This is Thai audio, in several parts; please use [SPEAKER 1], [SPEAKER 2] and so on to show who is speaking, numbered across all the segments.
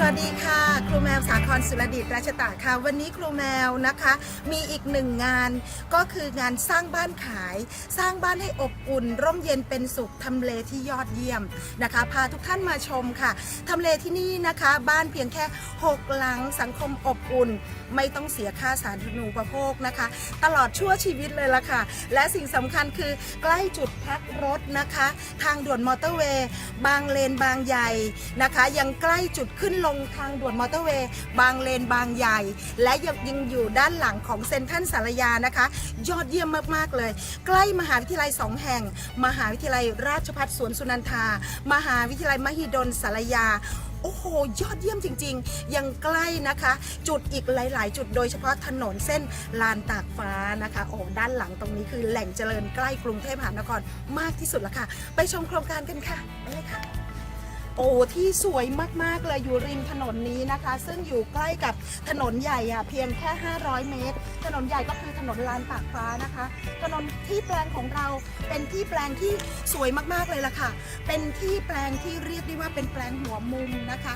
[SPEAKER 1] สวัสดีค่ะ ครูแมวสาครสุรดิตราชตะค่ะ วันนี้ครูแมวนะคะ มีอีกหนึ่งงานก็คืองานสร้างบ้านขาย สร้างบ้านให้อบอุ่น ร่มเย็นเป็นสุขทำเลที่ยอดเยี่ยมนะคะ พาทุกท่านมาชมค่ะทำเลที่นี่นะคะ บ้านเพียงแค่ 6 หลังสังคมอบอุ่น ไม่ต้องเสียค่าสาธารณูปโภคนะคะ ตลอดชั่วชีวิตเลยล่ะค่ะ และสิ่งสำคัญคือใกล้จุดพักรถนะคะ ทางด่วนมอเตอร์เวย์บางเลนบางใหญ่นะคะ ยังใกล้จุดขึ้นลงทางด่วนมอเตอร์เวย์บางเลนบางใหญ่ และยังยังอยู่ด้านหลังของเซ็นทรัลสารยานะคะ ยอดเยี่ยมมากๆเลย ใกล้มหาวิทยาลัยสองแห่ง มหาวิทยาลัยราชภัฏสวนสุนันทา มหาวิทยาลัยมหิดลสารยาโอ้โห ยอดเยี่ยมจริง ๆ ยังใกล้นะคะ จุดอีกหลาย ๆ จุดโดยเฉพาะถนนเส้นลานตากฟ้านะคะ โอ้ด้านหลังตรงนี้คือแหล่งเจริญใกล้กรุงเทพมหานครมากที่สุดละค่ะ ไปชมโครงการกันค่ะ ไปเลยค่ะ โอ้ที่สวยมากๆเลยอยู่ริมถนนนี้นะคะ ซึ่งอยู่ใกล้กับถนนใหญ่อะเพียงแค่ 500 เมตร ถนนใหญ่ก็คือถนนลานตากฟ้านะคะ ถนนที่แปลงของเราเป็นที่แปลงที่สวยมากๆเลยล่ะค่ะ เป็นที่แปลงที่เรียกได้ว่าเป็นแปลงหัวมุมนะคะ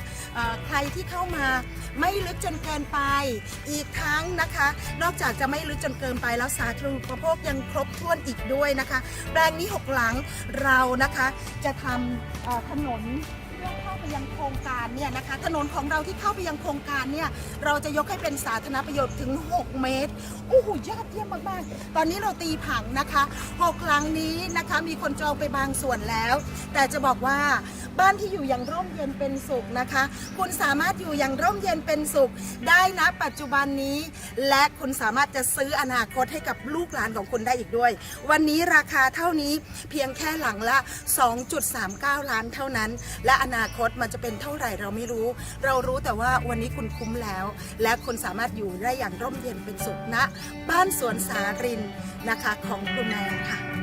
[SPEAKER 1] ใครที่เข้ามาไม่ลึกจนเกินไปอีกทั้งนะคะ นอกจากจะไม่ลึกจนเกินไปแล้วสาธารณูปโภคยังครบถ้วนอีกด้วยนะคะ แปลงนี้หกหลังเรานะคะจะทำถนน รงการเนี่ยนะคะถนนของเราที่เข้าไปยังโครงการเนี่ยเราจะยกให้เป็นสาธารณประโยชน์ถึง 6 เมตรโอ้โหยอดเยี่ยมมากๆ ตอนนี้เราตีผังนะคะหกหลังนี้นะคะมีคนจองไปบางส่วนแล้ว แต่จะบอกว่า บ้านที่อยู่อย่างร่มเย็นเป็นสุขนะคะ คุณสามารถอยู่อย่างร่มเย็นเป็นสุขได้นะปัจจุบันนี้ และคุณสามารถจะซื้ออนาคตให้กับลูกหลานของคุณได้อีกด้วย วันนี้ราคาเท่านี้เพียงแค่หลังละ 2.39 ล้านเท่านั้น และอนาคตมันจะเป็นเท่าไหร่เราไม่รู้ เรารู้แต่ว่าวันนี้คุณคุ้มแล้ว และคุณสามารถอยู่ได้อย่างร่มเย็นเป็นสุขณบ้านสวนสารินนะคะของคุณแมนค่ะ